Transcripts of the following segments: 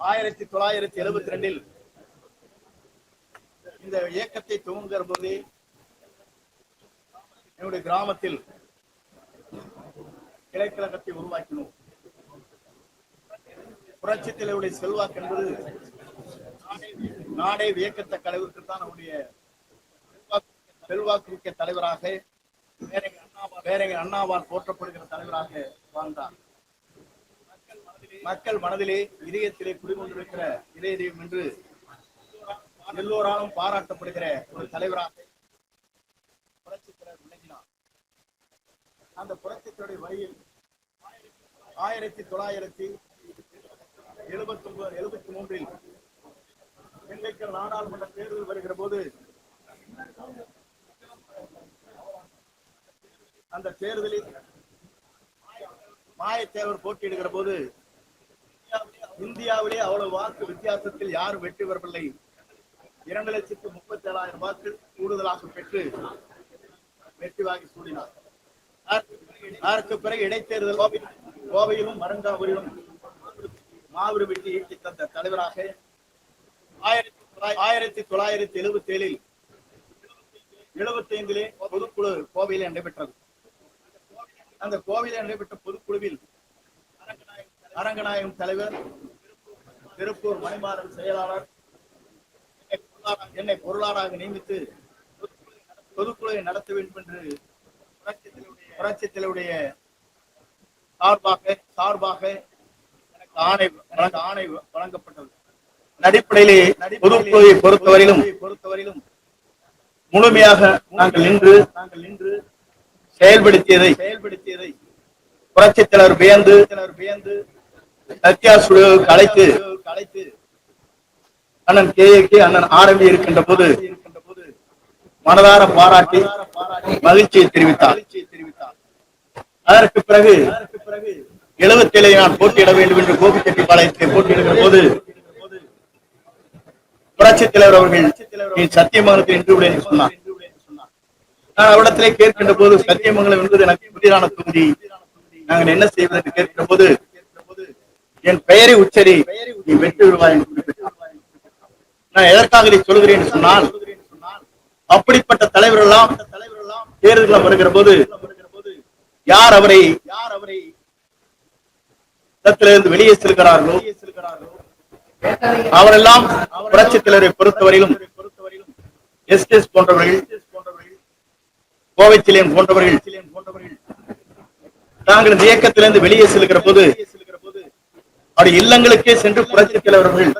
ஆயிரத்தி தொள்ளாயிரத்தி எழுபத்தி ரெண்டில் இந்த இயக்கத்தை துவங்குகிற போது என்னுடைய கிராமத்தில் கிளைக்கழகத்தை உருவாக்கினோம். புரட்சி தலைவருடைய செல்வாக்கு என்பது நாடே வியக்கத்தக்க அளவிற்கு தான் அவருடைய செல்வாக்கு- மிக்க தலைவராக பேரறிஞர் அண்ணாவால் போற்றப்படுகிற தலைவராக வாழ்ந்தார் மக்கள் மனதிலே இதயத்திலே குடிகொண்டிருக்கிற இதய தெய்வம் என்று எல்லோராலும் பாராட்டப்படுகிற ஒரு தலைவராக புரட்சி விளங்கினார். அந்த புரட்சித்துடைய வழியில் ஆயிரத்தி தொள்ளாயிரத்தி எழுபத்தி ஒன்பது எழுபத்தி மூன்றில் இன்றைக்கு நாடாளுமன்ற தேர்தல் வருகிற போது அந்த தேர்தலில் மாயத்தேவர் போட்டியிடுகிற போது இந்தியாவிலே அவ்வளவு வாக்கு வித்தியாசத்தில் யாரும் வெற்றி பெறவில்லை. இரண்டு லட்சத்து முப்பத்தி ஏழாயிரம் வாக்கு கூடுதலாக பெற்று வெற்றி வாங்கி சூடினார். அதற்கு பிறகு இடைத்தேர்தல் கோவை- கோவையிலும் மரங்காவூரிலும் மாபெரும் வெற்றி ஈட்டி தந்த தலைவராக ஆயிரத்தி ஆயிரத்தி தொள்ளாயிரத்தி எழுபத்தி ஏழில் எழுபத்தி ஐந்திலே பொதுக்குழு கோவையிலே நடைபெற்றது. அந்த கோவையிலே நடைபெற்ற பொதுக்குழுவில் அரங்கநாயகம் தலைவர் திருப்பூர் மணிமாறன் செயலாளர் என்னை பொருளாளராக- நியமித்து பொதுக்குழுவை நடத்த வேண்டும் என்று புரட்சித் தலைவருடைய- புரட்சித் தலைவருடைய சார்பாக சார்பாக எனக்கு ஆணை வழங்க ஆணை வழங்கப்பட்டது. அடிப்படையிலே பொதுக்குழுவை பொறுத்தவரையிலும் பொறுத்தவரையிலும் முழுமையாக நாங்கள் நின்று நாங்கள் நின்று செயல்படுத்தியதை செயல்படுத்தியதை புரட்சித் தலைவர் வியந்து வியந்து சத்யா ஸ்டுடியோவுக்கு கலைத்து கலைத்து அண்ணன் கே. கே. அண்ணன் ஆரம்பி இருக்கின்ற போது மனதார பாராட்டி மகிழ்ச்சியை தெரிவித்தார். அதற்கு பிறகு எழுபத்திலே நான் போட்டியிட வேண்டும் என்று கோபிச்செட்டிப்பாளையத்தில் போட்டியிடுகிற போது புரட்சித் தலைவர் அவர்கள் நீ சத்தியமங்கலத்தில் நின்று விட சொன்னார். நான் அவரிடத்திலே கேட்கின்ற போது சத்தியமங்கலம் என்பது எனக்கு புதிதான தொகுதி. நாங்கள் என்ன செய்வது என்று கேட்கிற போது என் பெயரை உச்சரி நீ வெற்றி விடுவாய் என்று குறிப்பிட்டார். நான் எதற்காக இதை சொல்கிறேன் சொன்னால் அப்படிப்பட்ட தலைவர்கள் எல்லாம் தேர்தல் வருகிற போது யார் அவரை யார் அவரை இடத்திலிருந்து வெளியே செல்கிறார்களோ அவரெல்லாம் புரட்சி தலைவரை பொறுத்தவரையிலும் எஸ் எஸ் போன்றவர்கள் கோவை சிலையன் போன்றவர்கள் நாங்கள் இந்த இயக்கத்திலிருந்து வெளியே செல்கிற போது அவருடைய இல்லங்களுக்கே சென்று புரட்சி தலைவர்கள்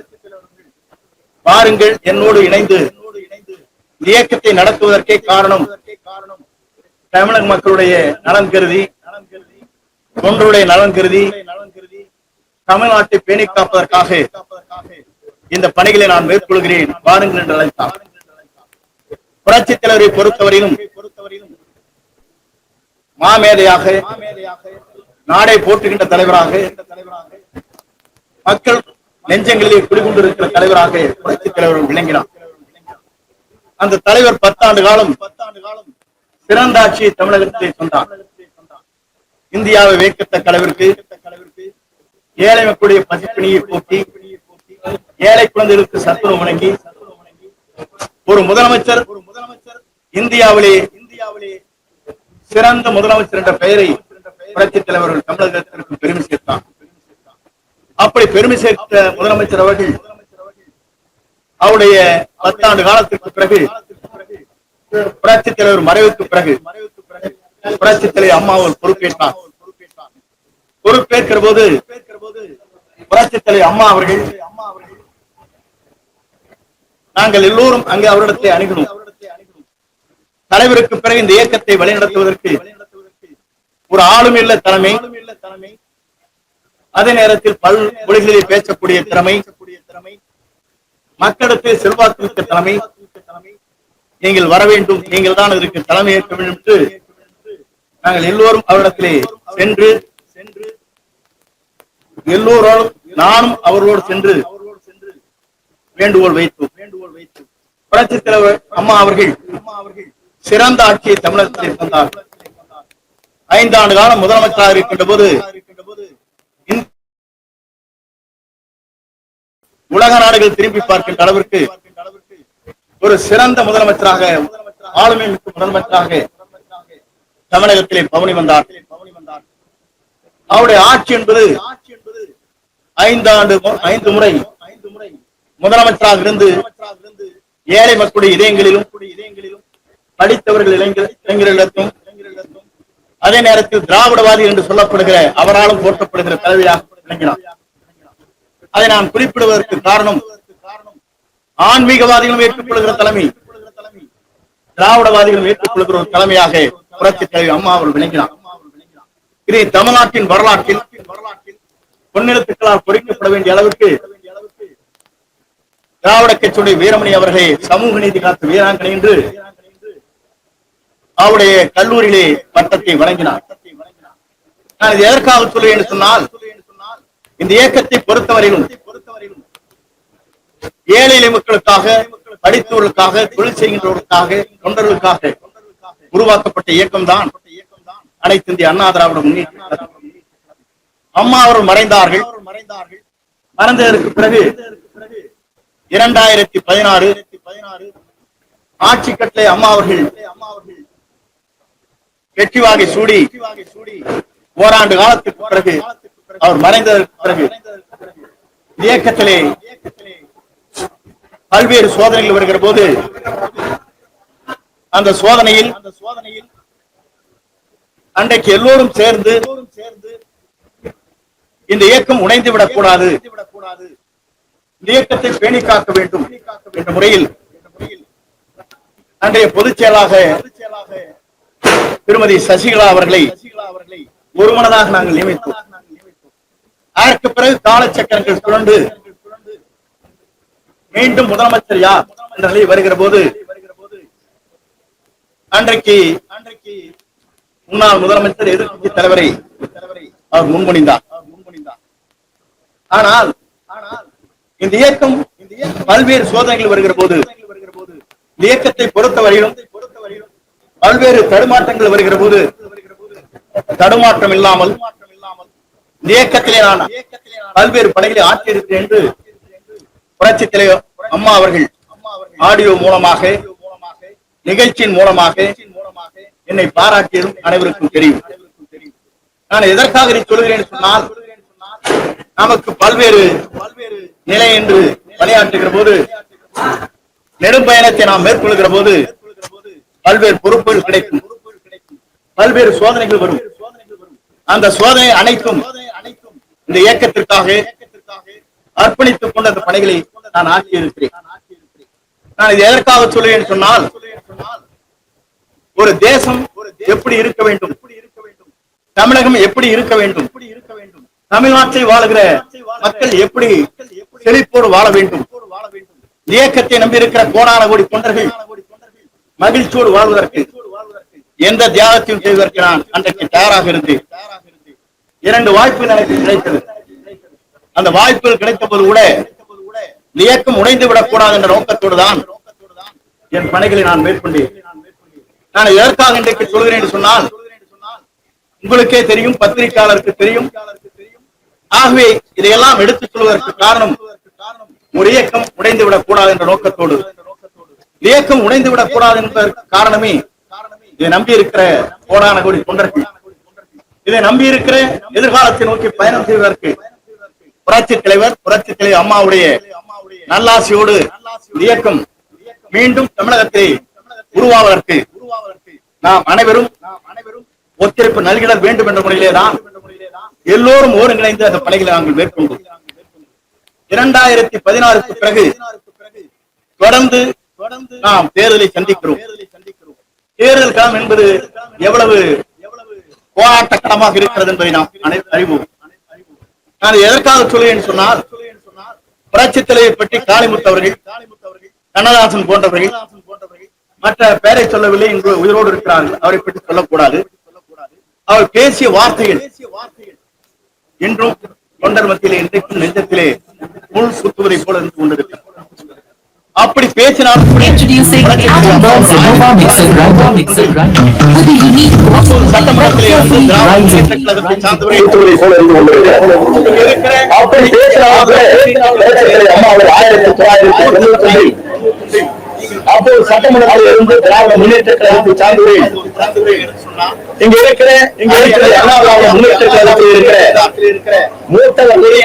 பாருங்கள் என்னோடு இணைந்து இந்த இயக்கத்தை நடத்துவதற்கே காரணம் தமிழக மக்களுடைய நலன் கருதி தொண்டருடைய நலன் கருதி தமிழ்நாட்டை பேணி காப்பதற்காக இந்த பணிகளை நான் மேற்கொள்கிறேன். பாருங்கள் என்று அழைத்தார். புரட்சி தலைவரை பொறுத்தவரையிலும் மாமேதையாக நாடை போற்றுகின்ற தலைவராக மக்கள் நெஞ்சங்களிலே குடிகொண்டிருக்கிற தலைவராக புரட்சி தலைவர் விளங்கினார். அந்த தலைவர் பத்தாண்டு காலம் பத்தாண்டு காலம் சிறந்த ஆட்சியை தமிழகத்தை சொன்னார். இந்தியாவை வேக்கத்தக்க தலைவருக்கு ஏழை மக்களுடைய பசிப்பிணியை போக்கி ஏழை குழந்தைகளுக்கு சத்துணவு வழங்கி ஒரு முதலமைச்சர் ஒரு முதலமைச்சர் இந்தியாவிலே இந்தியாவிலே சிறந்த முதலமைச்சர் என்ற பெயரை புரட்சி தலைவர்கள் தமிழகத்திற்கு பெருமை சேர்த்தார் அப்படி பெருமை சேர்த்த முதலமைச்சர் அவர்கள் அவருடைய பத்தாண்டு காலத்திற்கு பிறகு புரட்சி தலைவர் மறைவுக்கு பிறகு புரட்சி தலைவர் அம்மா அவர் பொறுப்பேற்றார். பொறுப்பேற்கிற போது புரட்சி தலைவர் அம்மா அவர்கள் நாங்கள் எல்லோரும் அங்கே அவரிடத்தை அணுகணும். தலைவருக்கு பிறகு இந்த இயக்கத்தை வழிநடத்துவதற்கு ஒரு ஆளும் இல்ல தலைமை. அதே நேரத்தில் பல் மொழிகளில் பேசக்கூடிய திறமை மக்களுக்கு செல்வாக்கு மிக்க தலைமை. நீங்கள் வர வேண்டும் நீங்கள் தான் இதற்கு தலைமை ஏற்க வேண்டும் என்று நாங்கள் எல்லோரும் அவரிடத்திலே சென்று சென்று எல்லோரோடும் நானும் அவர்களோடு சென்று வேண்டுகோள் வைத்தோம். வேண்டுகோள் வைத்தோம் புரட்சி தலைவர் அம்மா அவர்கள் அம்மா அவர்கள் சிறந்த ஆட்சியை தமிழகத்தில் தந்தார் ஐந்து ஆண்டு காலம் முதலமைச்சராக இருக்கின்ற போது உலக நாடுகள் திரும்பி பார்க்கின்ற அளவிற்கு ஒரு சிறந்த முதலமைச்சராக ஆளுமை மிக்க முதலமைச்சராக தமிழகத்திலே பவனி வந்தார். அவருடைய ஆட்சி என்பது ஐந்து ஆண்டு ஐந்து முறை முதலமைச்சராக இருந்து ஏழை மக்களுடைய இதயங்களிலும் படித்தவர்கள் இளைஞர் இளைஞர்களிடத்தும் அதே நேரத்தில் திராவிடவாதி என்று சொல்லப்படுகிற அவராலும் போற்றப்படுகிற தலைவியாக விளங்கினார். அதை நான் குறிப்பிடுவதற்கு காரணம் ஆன்மீகவாதிகளும் ஏற்றுக்கொள்கிற தலைமை திராவிடவாதிகளும் ஏற்றுக்கொள்கிற ஒரு தலைமையாக புரட்சி தலைவி அம்மா அவர் விளங்கினார். இதை தமிழ்நாட்டின் வரலாற்றில் பொன்னிறத்துக்களால் பொறிக்கப்பட வேண்டிய அளவுக்கு திராவிட கட்சியுடைய வீரமணி அவர்களை சமூக நீதி காத்து வீராங்கனை என்று அவருடைய கல்லூரியிலே பட்டத்தை வழங்கினார். நான் இது எதற்காக சொல்லுவேன் என்று சொன்னால் இந்த இயக்கத்தை பொறுத்தவரையிலும் ஏழை மக்களுக்காக படித்தவர்களுக்காக தொழில் செய்கின்றவர்களுக்காக தொண்டர்களுக்காக உருவாக்கப்பட்ட இயக்கம் தான் அனைத்து இந்திய அண்ணா திராவிட முன்னேற்ற அம்மா அவர்கள் மறைந்தார்கள். மறைந்ததற்கு பிறகு இரண்டாயிரத்தி பதினாறு ஆட்சி கட்டளை அம்மா அவர்கள் வெற்றி வாகை சூடி. ஓராண்டு காலத்துக்கு பிறகு அவர் மறைந்ததற்கு பிறகு இயக்கத்திலே பல்வேறு சோதனைகள் வருகிற போது அந்த சோதனையில் அந்த சோதனையில் அன்றைக்கு எல்லோரும் சேர்ந்து சேர்ந்து இந்த இயக்கம் உடைந்து விடக் கூடாது இந்த இயக்கத்தை பேணி காக்க வேண்டும் என்ற முறையில் அன்றைய பொதுச் செயலாக திருமதி சசிகலா அவர்களை ஒருமனதாக நாங்கள் நியமித்தோம். அதற்கு பிறகு காலச்சக்கரங்கள் சுழண்டு மீண்டும் முதலமைச்சர் யார் என்ற நிலை வருகிற போது அன்றைக்கு அன்றைக்கு முன்னாள் முதலமைச்சர் எதிர்கட்சி தலைவரை அவர் முன்மொழிந்தார். ஆனால் இந்த இயக்கம் பல்வேறு சோதனைகள் வருகிற போது இந்த இயக்கத்தை பொறுத்தவரையிலும் பல்வேறு தடுமாற்றங்கள் வருகிற போது தடுமாற்றம் இல்லாமல் இயக்கத்திலே நான் பல்வேறு படைகளை ஆற்றியிருக்கிறேன் என்று புரட்சி தலைவர் அம்மா அவர்கள் ஆடியோ மூலமாக நிகழ்ச்சியின் மூலமாக என்னை பாராட்டியதும் அனைவருக்கும் தெரியும். நான் எதற்காக இதை சொல்கிறேன் சொன்னால் நமக்கு பல்வேறு பல்வேறு நிலை என்று விளையாட்டுகிற போது நெடும் பயணத்தை நாம் மேற்கொள்கிற போது பல்வேறு பொறுப்புகள் கிடைக்கும். பல்வேறு சோதனைகள் வரும். அந்த சோதனை அனைத்தும் இந்த இயக்கத்திற்காக அர்ப்பணித்துக் கொண்ட அந்த பணிகளை நான் ஆற்றியிருக்கிறேன். நான் இது எதற்காக சொல்லுவேன் சொன்னால் ஒரு தேசம் எப்படி இருக்க வேண்டும்? தமிழகம் எப்படி இருக்க வேண்டும்? தமிழ்நாட்டை வாழுகிற மக்கள் எப்படி செழிப்போடு வாழ வேண்டும்? இயக்கத்தை நம்பி இருக்கிற கோடான கோடி தொண்டர்கள் மகிழ்ச்சியோடு வாழ்வதற்கு எந்த தியாகத்தையும் செய்வதற்கு நான் அன்றைக்கு தயாராக இருந்தேன் இரண்டு வாய்ப்புகள் எனக்கு கிடைத்தது. அந்த வாய்ப்புகள் கிடைத்த போது கூட இயக்கம் உடைந்து விடக்கூடாது என்ற நோக்கத்தோடு தான் என் பணிகளை நான் மேற்கொண்டேன். நான் எதற்காக இன்றைக்கு சொல்கிறேன் என்று சொன்னால் உங்களுக்கே தெரியும் பத்திரிகையாளருக்கு தெரியும். ஆகவே இதையெல்லாம் எடுத்துச் சொல்வதற்கு காரணம் ஒரு இயக்கம் உடைந்து விடக்கூடாது என்ற நோக்கத்தோடு இயக்கம் உடைந்து விடக்கூடாது என்பதற்கு காரணமே இதை நம்பி இருக்கிற கோடான கோடி தொண்டர்கள். இதை நம்பி இருக்கிற எதிர்காலத்தை நோக்கி பயணம் செய்வதற்கு புரட்சி தலைவர் புரட்சி தலைவர் அம்மாவுடைய நல்லாசியோடு இயக்கம் மீண்டும் தமிழகத்தை உருவாவதற்கு நாம் அனைவரும் ஒத்துழைப்பு நல்கிட வேண்டும் என்ற முறையிலேதான் எல்லோரும் ஒருங்கிணைந்து அந்த பணிகளை நாங்கள் மேற்கொண்டோம். இரண்டாயிரத்தி பதினாறுக்கு பிறகு தொடர்ந்து நாம் தேர்தலை சந்திக்கிறோம். தேர்தல் களம் என்பது எவ்வளவு போராட்ட களமாக இருக்கிறது என்பதை நாம் அறிவோம். நான் எதற்காக சொல்லுவேன் சொன்னால் புரட்சி தலைவை பற்றி காளிமுத்து அவர்கள் கண்ணதாசன் போன்றவர்கள் மற்ற பெயரை சொல்லவில்லை என்று உயிரோடு இருக்கிறார்கள். அவரை பற்றி சொல்லக்கூடாது. அவர் பேசிய வார்த்தைகள் இன்றும் தொண்டர் மத்தியிலே இன்றைக்கும் நெஞ்சத்திலே முள் சுத்துவதை போல இருந்து கொண்டிருக்கிறார் அப்படி பேசினாலும் அப்படி பேசினாலும் அம்மா அவர் ஆயிரத்தி தொள்ளாயிரத்தி தொண்ணூத்தி அப்போது சட்டமன்றத்தில் இருந்து திராவிட முன்னேற்ற கழகத்தை சொன்னால் இங்க இருக்கிற இங்க இருக்கிற முன்னேற்ற கழகத்தில் இருக்கிற மூத்தவர்களை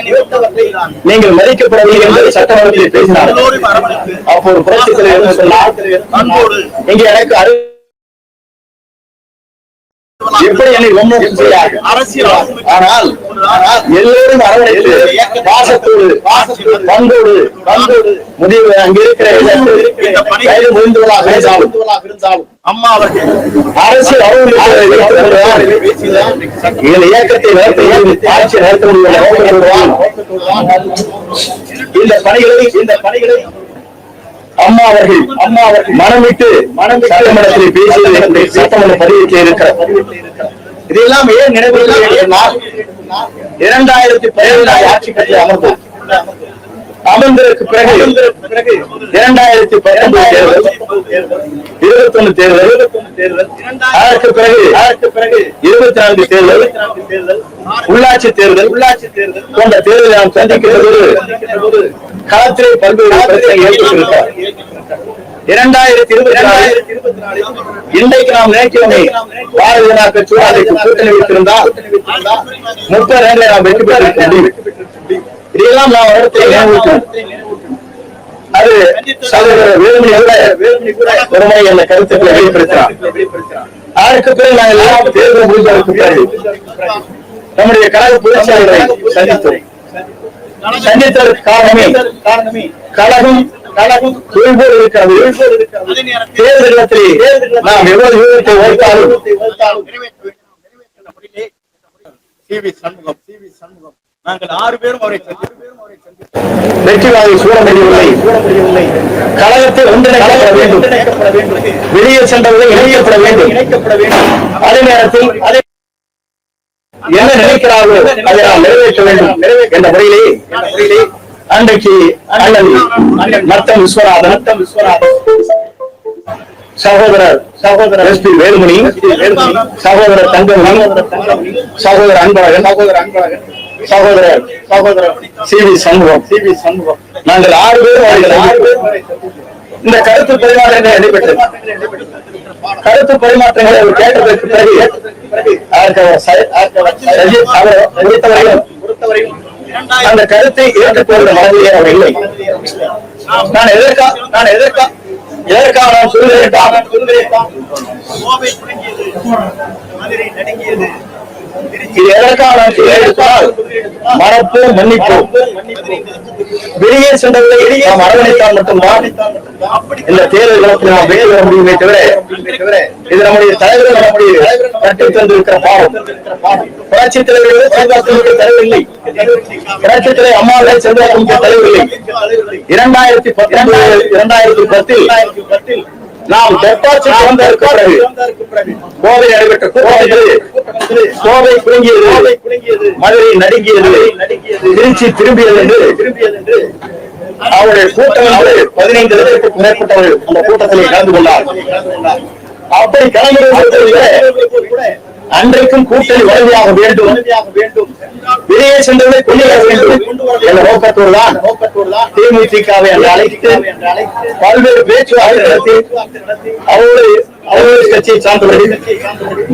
நீங்கள் மதிக்கப்படவில்லை என்று சட்டமன்றத்தில் பேசினார். எல்லோரும் அரவணைத்து அப்போ ஒரு புரட்சி தலைவர் சொன்னார்? இங்க எனக்கு அரு எப்படி என்னை செய்யார்கள் அரசியல் ஆனால் எல்லோரும் அரவணைத்து பாசத்தோடு பண்போடு பண்போடு முடிவு அங்க இருக்கிற வயது முடிந்தவர்களாக இருந்தாலும் அம்மா அவர்கள் அரசு இந்த இயக்கத்தை நடத்த ஆட்சி நடத்த முடியும் இந்த பணிகளை இந்த பணிகளை அம்மா அவர்கள் அம்மா அவர்கள் மனமிட்டு மனம் சட்டமன்றத்தில் பேசியது சட்டமன்ற பதிவுக்கு இருக்கிறார் இதெல்லாம் ஏன் நினைவுகள் இரண்டாயிரத்தி பதினேழாம் ஆட்சி கட்சி அமர்ந்தோம் அமர்ந்ததற்கு பிறகு பிறகு இரண்டாயிரத்தி பத்தொன்பது தேர்தல் இருபத்தி ஒண்ணு தேர்தல் அதற்கு பிறகு அதற்கு பிறகு இருபத்தி நான்கு தேர்தல் உள்ளாட்சி தேர்தல் உள்ளாட்சி தேர்தல் போன்ற தேர்தலை நாம் சந்திக்கின்ற போது களத்திலே பல்வேறு பிரச்சனை ஏற்பட்டிருக்கிறார் இரண்டாயிரத்தி இருபத்தி நாலு இன்றைக்கு நாம் நினைக்கிறோமே பாரதிய ஜனதா கட்சி கூட்டணி வைத்திருந்தால் முப்பது ரன்களை நாம் வெற்றி பெற்றிருக்க முடியும். இதையெல்லாம் நாம் இடத்தை நினைவூட்டும். அது சகோதரர் வேலுமணி கூட கருத்துக்களை வெளிப்படுத்தினார். அதற்கு பிறகு நாங்கள் எல்லாம் தேர்தல் பிறகு நம்முடைய கழக புரட்சியாளர்களை சந்தித்தோம். சந்தித்ததற்கு காரணமே காரணமே கழகம் இருக்கிறது அதே நாம் எவ்வளவு வியூகத்தை வைத்தாலும் நிறைவேற்ற சண்முகம் சி சண்முகம் நாங்கள் ஆறு பேரும் அவரை சந்தித்தோம் சூழ முடியவில்லை கழகத்தை ஒன்றிணைக்கப்பட வேண்டும் வெளியே சென்றவர்கள் இணைக்கப்பட வேண்டும் இணைக்கப்பட வேண்டும் அதே நேரத்தில் அதே என்ன நினைக்கிறார்களோ அதை நாம் நிறைவேற்ற வேண்டும் என்ற முறையிலே என்ற முறையிலே அன்றைக்கு நத்தம் விஸ்வநாதன். சகோதரர். சகோதரர். S P Velumani. சகோதரர். தங்கமணி. சகோதரர் அன்பழகன். சகோதரர் அன்பழகன். சகோதரர் சகோதரர். C V Shanmugam. C V Shanmugam. நாங்கள் ஆறு அவர்கள் ஆறு பேரும் இந்த கருத்து பரிமாற்றங்கள் நடைபெற்றது கருத்து பரிமாற்றங்களை அவர் கேட்டதற்கு பிறகு அதற்கு அவர் ச- அதற்கு அந்த கருத்தை ஏற்றுக்கொள்ள மனதிலே இல்லை. நான் எதற்கா நான் எதற்கா எதற்காக நான் சொல்லுகிறேன் இது எதற்கான எடுத்தால் சொல்லுகிறேன் மறப்போம் மன்னிப்போம் வெளியே சென்றவர்களை நாம் அரவணைத்தால் மட்டும்தான் இந்த தேர்தல் களத்தில் நாம் வெளியே வர முடியுமே தவிர இது நம்முடைய தலைவர்கள் நம்முடைய கட்டி தந்திருக்கிற பாவம். புரட்சி தலைவர்கள் செல்வாக்கு தலைவரில்லை புரட்சி தலைவர் அம்மாவை செல்வாக்கு தலைவரில்லை இரண்டாயிரத்தி பத்தொன்பது இரண்டாயிரத்தி பத்தில் நாம் டெபாசிட் வந்ததற்கு பிறகு கோவை நடைபெற்ற கூட்டத்தில் கோவை குலுங்கியது மதுரை நடுங்கியது திருச்சி திரும்பியது என்று அவருடைய கூட்டம் என்று பதினைந்து லட்சத்துக்கும் மேற்பட்டவர்கள் அந்த கூட்டத்திலே கலந்து கொண்டார். அப்படி கலந்து கூட அன்றைக்கும் கூட்டணி வலிமையாக வேண்டும். வெளியே சென்றவர்களை கொண்டு வர வேண்டும். என்ற நோக்கத்தோடு தான் தேமுதிகவை என்று அழைத்து பல்வேறு பேச்சுவார்த்தை நடத்தி அவரோடு அவரோடு கட்சியை சார்ந்தவர்கள்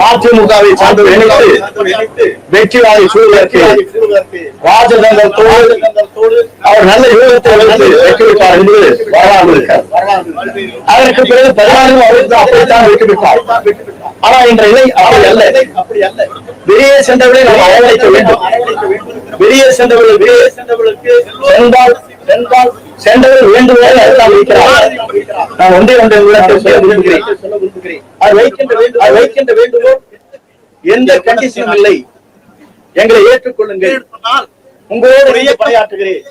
மதிமுகவை சார்ந்தவர்கள் இணைத்து வெற்றிவாதி சூழலுக்கு ராஜதந்திரத்தோடு அவர் நல்ல யூகத்தை வைத்து வெற்றி வைப்பார் என்று வரலாறு இருக்கார் அதற்கு பிறகு பதினாறு அவருக்கு அப்படித்தான் வெற்றி பெற்றார். ஆனா இன்றைய நிலை அப்படி அல்ல. வெளியே சென்றவர்களை நாம் அரவணைக்க வேண்டும். வெளியே சென்றவர்கள் வெளியே சென்றவர்களுக்கு சென்றால் சென்றால் சென்றவர்கள் வேண்டுமென அர்த்தம் வைக்கிறார் நான் ஒன்றே ஒன்றை உள்ளத்தில் சொல்ல விரும்புகிறேன். அது வைக்கின்ற வேண்டும் அது வைக்கின்ற வேண்டுமோ எந்த கண்டிஷனும் இல்லை. எங்களை ஏற்றுக்கொள்ளுங்கள். உங்களோடு இணைந்து பணியாற்றுகிறேன்.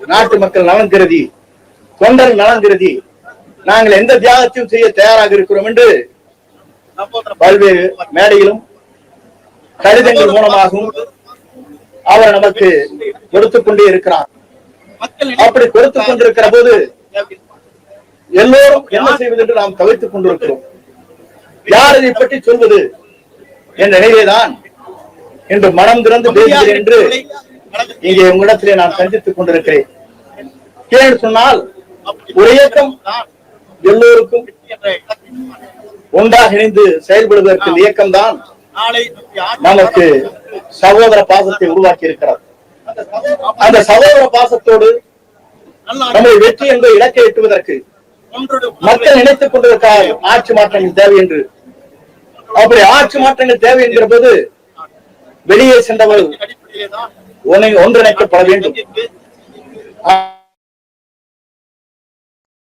நாட்டு மக்கள் நலன் கருதி தொண்டர் நலன் கருதி நாங்கள் எந்த தியாகத்தையும் செய்ய தயாராக இருக்கிறோம் என்று பல்வேறு மேடையிலும் கடிதங்கள் மூலமாகவும் அவர் நமக்கு கொடுத்துக் கொண்டே இருக்கிறார். அப்படி கொடுத்துக் கொண்டிருக்கிற போது எல்லோரும் என்ன செய்வது என்று நாம் தவித்துக் கொண்டிருக்கிறோம். யார் இதை பற்றி சொல்வது? என்ற நிலையிலேதான் இன்று மனம் திறந்து பேசுகிறேன் என்று இங்கே உங்களிடத்திலே நான் சந்தித்துக் கொண்டிருக்கிறேன். ஏன்னு சொன்னால் ஒரு இயக்கம் எல்லோருக்கும் ஒன்றாக இணைந்து செயல்படுவதற்கு இந்த இயக்கம்தான் நாளை நமக்கு சகோதர பாசத்தை உருவாக்கி இருக்கிறது அந்த சகோதர பாசத்தோடு நம்முடைய வெற்றி என்ற இலக்கை எட்டுவதற்கு மக்கள் நினைத்துக் கொண்டிருக்கிறார் ஆட்சி மாற்றங்கள் தேவை என்று. அப்படி ஆட்சி மாற்றங்கள் தேவை என்கிற போது வெளியே சென்றவர் ஒன்றிணைக்கப்பட வேண்டும்.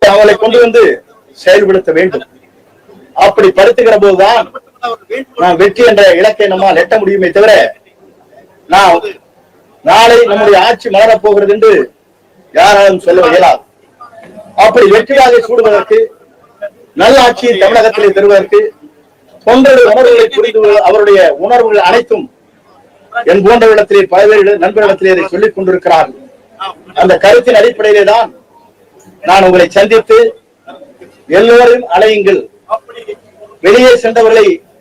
அவளை கொண்டு வந்து செயல்படுத்த வேண்டும். அப்படி படுத்துகிற போதுதான் வெற்றி என்ற இலக்கை நம்மால் எட்ட முடியுமே தவிர நான் நாளை நம்முடைய ஆட்சி மலரப் போகிறது என்று யாராலும் சொல்ல இயலாது. அப்படி வெற்றியாக சூடுவதற்கு நல்ல ஆட்சியை தமிழகத்திலே தருவதற்கு தொண்டர்கள் உணர்வுகளை புரிந்து அவருடைய உணர்வுகள் அனைத்தும் என் போன்றவரிடத்திலே பல்வேறு நண்பர்களிடத்திலே இதை சொல்லிக் கொண்டிருக்கிறார்கள். அந்த கருத்தின் அடிப்படையிலே தான் நான் உங்களை சந்தித்து எல்லோரும் அலையுங்கள் வெளியே சென்றவர்களை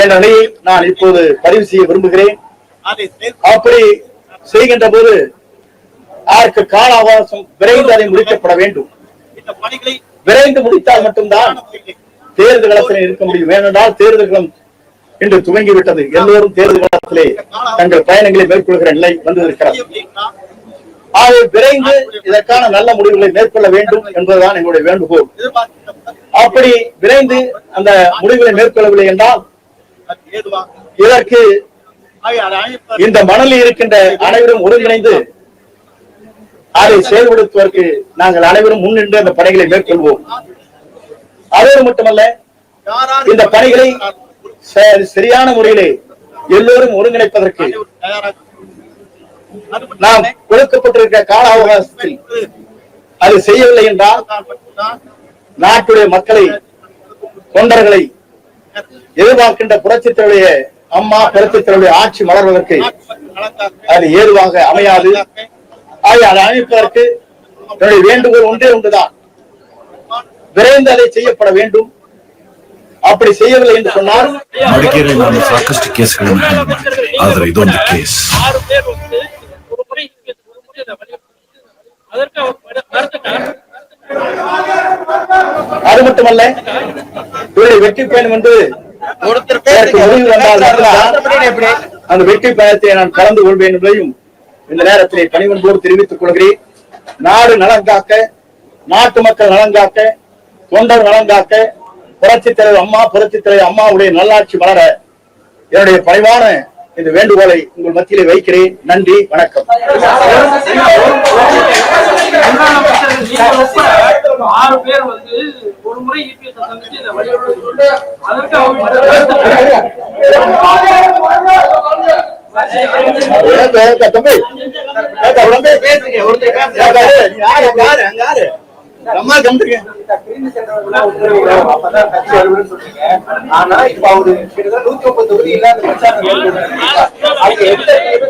என் நிலையை நான் இப்போது பதிவு செய்ய விரும்புகிறேன். அப்படி செய்கின்ற போது அதற்கு கால அவகாசம் விரைந்து அதை முடிக்கப்பட வேண்டும். இந்த பணிகளை விரைந்து முடித்தால் மட்டும்தான் தேர்தல் களத்தில் இருக்க முடியும். ஏனென்றால் தேர்தல் களம் இன்று துவங்கிவிட்டது. எல்லோரும் தேர்தல் களத்திலே தங்கள் பயணங்களை மேற்கொள்கிற நிலை வந்திருக்கிறது. ஆகவே விரைந்து இதற்கான நல்ல முடிவுகளை மேற்கொள்ள வேண்டும் என்பதுதான் எங்களுடைய வேண்டுகோள். அப்படி விரைந்து அந்த முடிவுகளை மேற்கொள்ளவில்லை என்றால் இதற்கு இந்த மணலில் இருக்கின்ற அனைவரும் ஒருங்கிணைந்து அதை செயல்படுத்துவதற்கு நாங்கள் அனைவரும் முன்னின்று அந்த பணிகளை மேற்கொள்வோம். அதோடு மட்டுமல்ல இந்த பணிகளை சரியான முறையிலே எல்லோரும் ஒருங்கிணைப்பதற்கு நாம் கொடுக்கப்பட்டிருக்கிற கால அவகாசத்தில் அது செய்யவில்லை என்றால் நாட்டுடைய மக்களை தொண்டர்களை எதிர்பார்க்கின்ற புரட்சித்தருடைய அம்மா புரட்சித்தருடைய ஆட்சி மலர்வதற்கு அது ஏதுவாக அமையாது ஆகிய அதை அமைப்பதற்கு என்னுடைய வேண்டுகோள் ஒன்றே ஒன்றுதான் விரைந்து அதை செய்யப்பட வேண்டும் அப்படி செய்யவில்லை என்று சொன்னால் ಮಡಿಕೇರಿ ನಾನು ಸಾಕಷ್ಟು ಕೇಸ್ಗಳನ್ನು ಹ್ಯಾಂಡಲ್ ಮಾಡಿದ್ದೆ ಆದ್ರೆ ಇದೊಂದು ಕೇಸ್ ஆறு பேர் வந்து ஒரு முறை ஒரு முறை அதை வலியுறுத்தி அதற்கு அவர் கரு- கருத்து கருத்து அது மட்டுமல்ல இவருடைய வெற்றி பயணம் மட்டும்தான் அந்த வெற்றி பயணத்தை நான் கலந்து கொள்வேன் என்பதையும் இந்த நேரத்திலே பணிவன்போடு தெரிவித்துக் கொள்கிறேன். நாடு நலன் காக்க நாட்டு மக்கள் நலன் காக்க தொண்டர் நலன் காக்க புரட்சித் தலைவர் அம்மா புரட்சித் தலைவர் அம்மாவுடைய நல்லாட்சி மலர என்னுடைய பணிவான இந்த வேண்டுகோளை உங்கள் மத்தியிலே வைக்கிறேன். நன்றி வணக்கம். ஆறு பேர் வந்து ஒரு முறை இபிஎஸ் சந்திச்சு இதை வலியுறுத்தி அதற்கு உடம்பே பேசுங்க ஒருத்தர் பேசுங்க ஏங்க, ஆனா இப்ப அவரு கிட்டத்தட்ட நூத்தி முப்பது தொகுதி இல்லாத பிரச்சாரம் மேற்கொண்டிருக்காங்க. அவங்க எந்த இடத்துலயுமே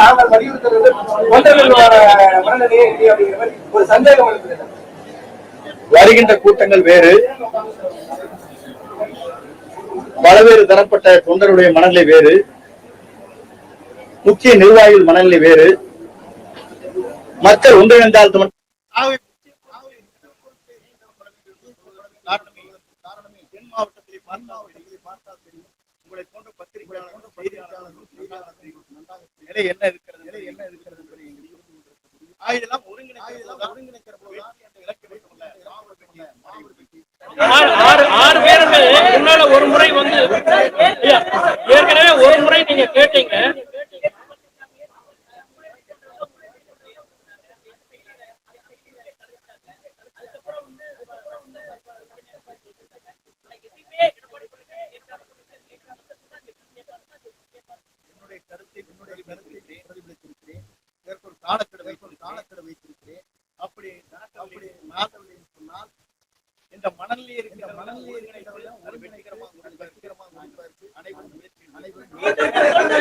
தாங்கள் வலியுறுத்துறது தொண்டர்களோட மனநிலையே இல்லையே அப்படிங்கிற மாதிரி ஒரு சந்தேகம் வருகின்ற கூட்டங்கள் வேறு. பலவேறு தரப்பட்ட தொண்டருடைய மனநிலை வேறு. முக்கிய நிர்வாகிகள் மனநிலை வேறு. மக்கள் ஒன்றிணைந்தால் என்ன இருக்கிறது நிலை என்ன இருக்கிறது என்பதை எங்களுக்கு ஒருங்கிணைக்கிற போதுதான் ஆறு ஆறு ஆறு முன்னால ஒரு முறை வந்து ஏற்கனவே ஒரு முறை நீங்க கேட்டீங்க என்னுடைய கருத்தை என்னுடைய கருத்தை பிரதிபலித்திருக்கிறேன் இதற்கு ஒரு காலக்கெடு வைத்து காலக்கெடு வைத்திருக்கிறேன் அப்படி அப்படி நடக்கவில்லை என்று சொன்னால் இந்த மணலில் இருக்கிற மணலில் இருக்கிற ஒரு வெற்றிகரமாக ஒரு வெற்றிகரமாக முடிப்பதற்கு அனைவரும் முயற்சி அனைவரும்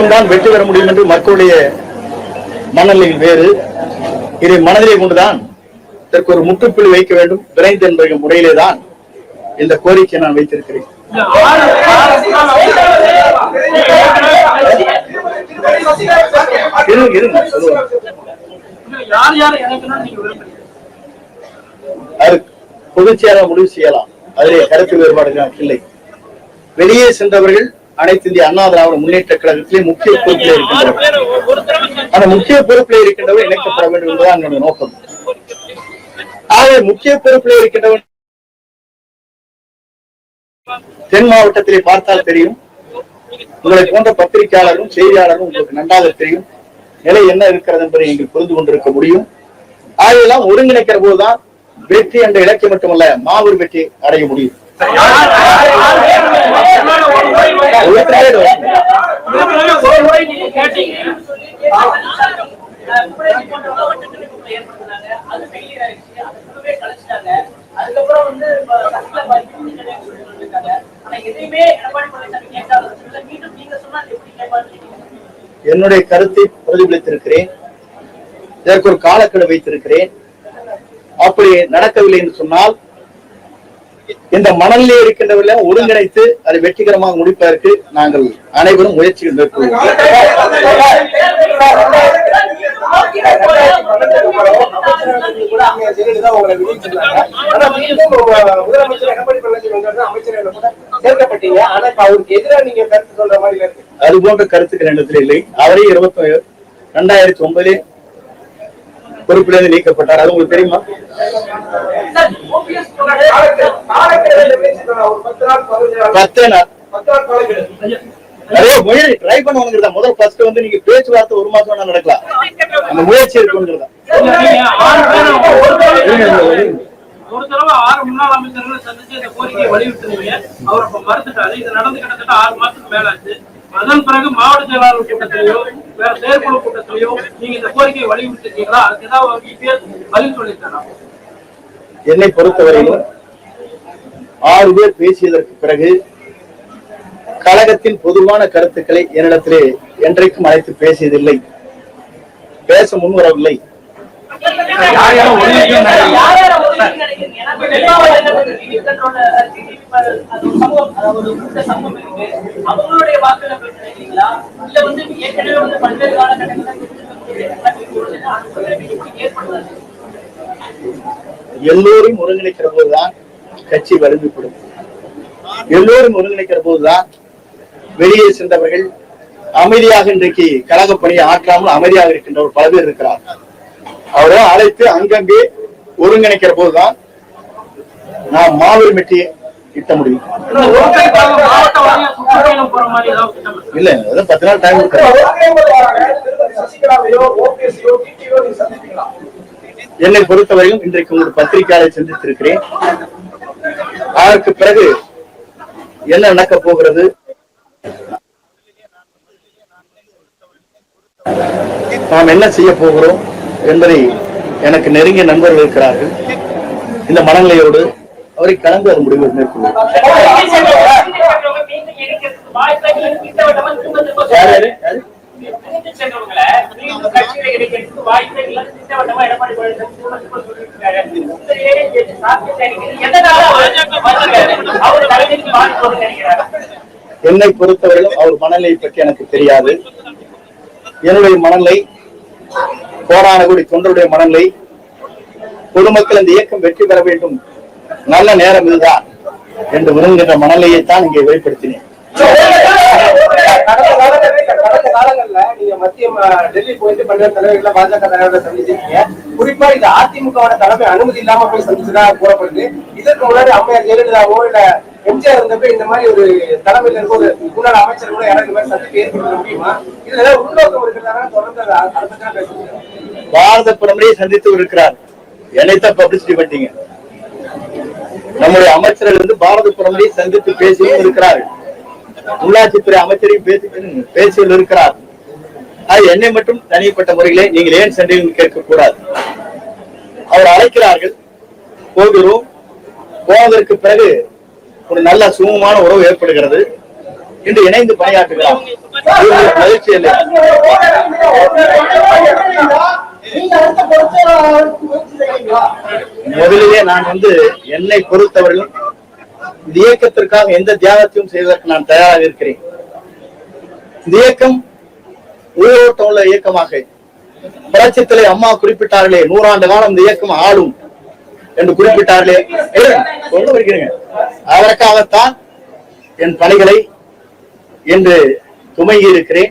மட்டும்தான் வெற்றி பெற முடியும் என்று மக்களுடைய மனநிலையில் வேறு. இதை மனதிலே கொண்டுதான் இதற்கு ஒரு முற்றுப்புள்ளி வைக்க வேண்டும். விரைந்து என்ற முறையிலே தான் இந்த கோரிக்கையை நான் வைத்திருக்கிறேன். இந்த பொதுச்செயலாளர் முடிவு செய்யலாம். அதிலே கருத்து வேறுபாடுகள் இல்லை. வெளியே சென்றவர்கள் அனைத்து இந்திய அண்ணா திராவிட முன்னேற்ற கழகத்திலே முக்கிய பொறுப்பிலே இருக்கின்றவர். அந்த முக்கிய பொறுப்பிலே இருக்கின்றவர் இணைக்கப்பட வேண்டும் என்பதுதான் என்னுடைய நோக்கம். ஆகவே முக்கிய பொறுப்பிலே இருக்கின்றவன் தென் மாவட்டத்திலே பார்த்தால் தெரியும். உங்களை போன்ற பத்திரிகையாளரும் செய்தியாளரும் உங்களுக்கு நன்றாக தெரியும். நிலை என்ன இருக்கிறது என்பதை நீங்கள் புரிந்து கொண்டிருக்க முடியும். ஆகையெல்லாம் ஒருங்கிணைக்கிற போதுதான் வெற்றி என்ற இலக்கை மட்டுமல்ல மாபெரும் வெற்றி அடைய முடியும் ஒவ்வொருத்தரையும் இது வந்து ஏற்கனவே ஒரு முறை நீங்க கேட்டீங்க அதுக்கப்புறம் வந்து ஆனா எதையுமே எடப்பாடி பழனிசாமி கேட்காத மீண்டும் நீங்க சொன்னா எப்படி கேட்பான்னு என்னுடைய கருத்தை பிரதிபலித்திருக்கிறேன். இதற்கு ஒரு காலக்கெடு வைத்திருக்கிறேன். அப்படி நடக்கவில்லை என்று சொன்னால் இந்த மணலிலே இருக்கின்றவர்களை ஒருங்கிணைத்து அதை வெற்றிகரமாக முடிப்பதற்கு நாங்கள் அனைவரும் முயற்சிகள் மேற்கொள்வோம். அது போன்ற கருத்துக்கள் என்னிடத்தில் இல்லை. அவரே இருபத்தி இரண்டாயிரத்தி ஒன்பதிலே பொறுப்பிலிருந்து நீக்கப்பட்டார். அது உங்களுக்கு தெரியுமா? பத்து நாள். முயற்சி ட்ரை பண்ணுவாங்கிறதா முதல் ஃபர்ஸ்ட் வந்து நீங்க பேச்சுவார்த்தை ஒரு மாசம் வேணா நடக்கலாம். அந்த முயற்சி இருக்குங்கிறதா ஆறு ஒரு தடவை ஆறு முன்னாள் அமைச்சர்களை சந்திச்சு இந்த கோரிக்கையை வலியுறுத்தினீங்க. அவர் இப்ப மறுத்துட்டாரு. இது நடந்து கிட்டத்தட்ட ஆறு மாசத்துக்கு மேல ஆச்சு அதன் பிறகு மாவட்ட செயலாளர் கூட்டத்திலேயோ வேற செயற்குழு கூட்டத்திலேயோ நீங்க இந்த கோரிக்கையை வலியுறுத்திருக்கீங்களா? அதுக்கு ஏதாவது இபிஎஸ் பதில் சொல்லியிருக்காரா? என்னை பொறுத்தவரையிலும் ஆறு பேர் பேசியதற்கு பிறகு கழகத்தின் பொதுவான கருத்துக்களை என்னிடத்திலே என்றைக்கும் அழைத்து பேசியதில்லை. பேச முன்வரவில்லை. அவங்களுடைய இல்ல வந்து ஏற்கனவே வந்து பல்வேறு எல்லோரும் ஒருங்கிணைக்கிற போதுதான் கட்சி வலிமைப்படும் எல்லோரும் ஒருங்கிணைக்கிற போதுதான் வெளியே சென்றவர்கள் அமைதியாக இன்றைக்கு கழக பணியை ஆற்றாமல் அமைதியாக இருக்கின்றவர் பல பேர் இருக்கிறார் அவரை அழைத்து அங்கங்கே ஒருங்கிணைக்கிற போதுதான் நாம் மாபெரும் வெற்றியை திட்ட முடியும். மாவட்ட வாரியா சுற்றுப்பயணம் போற மாதிரி ஏதாவது திட்டம் இருக்கா? இல்ல அதான் பத்து நாள் டைம் என்னை பொறுத்தவரையும் இன்றைக்கு ஒரு பத்திரிகையாளரை சந்தித்திருக்கிறேன். அதற்கு பிறகு என்ன நடக்க போகிறது? நாம் என்ன செய்ய போகிறோம்? என்பதை எனக்கு நெருங்கிய நண்பர்கள் இருக்கிறார்கள். இந்த மனநிலையோடு அவரை கலந்து அது முடிவு மேற்கொள்வோம் என்னை பொறுத்தவரையிலும் அவர் மனநிலை பற்றி எனக்கு தெரியாது. என்னுடைய மனநிலை கோடான கோடி தொண்டருடைய மனநிலை பொதுமக்கள் இந்த இயக்கம் வெற்றி பெற வேண்டும். நல்ல நேரம் இதுதான் என்று விரும்புகின்ற மனநிலையைத்தான் இங்கே வெளிப்படுத்தினேன். கடந்த காலங்கள்ல நீங்க மத்திய டெல்லி போயிட்டு பல்வேறு தலைவர்களை பாஜக தலைவர்களை சந்திச்சிருக்கீங்க. குறிப்பா இந்த அதிமுகவோட தலைமை அனுமதி இல்லாம போய் சந்திச்சதா கூறப்படுது. இதற்கு முன்னாடி அம்மையார் ஜெயலலிதாவோ இல்ல எம்ஜிஆர் இருந்தப்ப இந்த மாதிரி ஒரு தலைமையில இருக்க ஒரு முன்னாள் அமைச்சர் கூட யாராவது மாதிரி சந்திப்பு ஏற்படுத்த முடியுமா? இதுல ஏதாவது உள்நோக்கம் இருக்கிறதா தொடர்ந்து அதை பத்தி பேசுறேன் பாரத பிரதமரை சந்தித்து இருக்கிறார். என்னைத்தான் பப்ளிசிட்டி பண்ணீங்க நம்முடைய அமைச்சர்கள் வந்து பாரத பிரதமரை சந்தித்து பேசியும் இருக்கிறார்கள். உள்ளாட்சித்துறை அமைச்சரையும் பேசி பேசியில் இருக்கிறார். அது என்னை மட்டும் தனிப்பட்ட முறையிலே நீங்கள் ஏன் சென்றீர்கள் கேட்க கூடாது? அவர் அழைக்கிறார்கள் போகிறோம். போவதற்கு பிறகு ஒரு நல்ல சுமூகமான உறவு ஏற்படுகிறது. இன்று இணைந்து பணியாற்றுகிறார் மகிழ்ச்சி இல்லை. முதலிலே நான் வந்து என்னை பொறுத்தவரையிலும் இந்த இயக்கத்திற்காக எந்த தியாகத்தையும் செய்வதற்கு நான் தயாராக இருக்கிறேன். இந்த இயக்கம் உயிரோட்டம் உள்ள இயக்கமாக. புரட்சித்திலே அம்மா குறிப்பிட்டார்களே நூறாண்டு காலம் இந்த இயக்கம் ஆளும் என்று குறிப்பிட்டார்களே. சொல்ல அதற்காகத்தான் என் பணிகளை என்று துவங்கி இருக்கிறேன்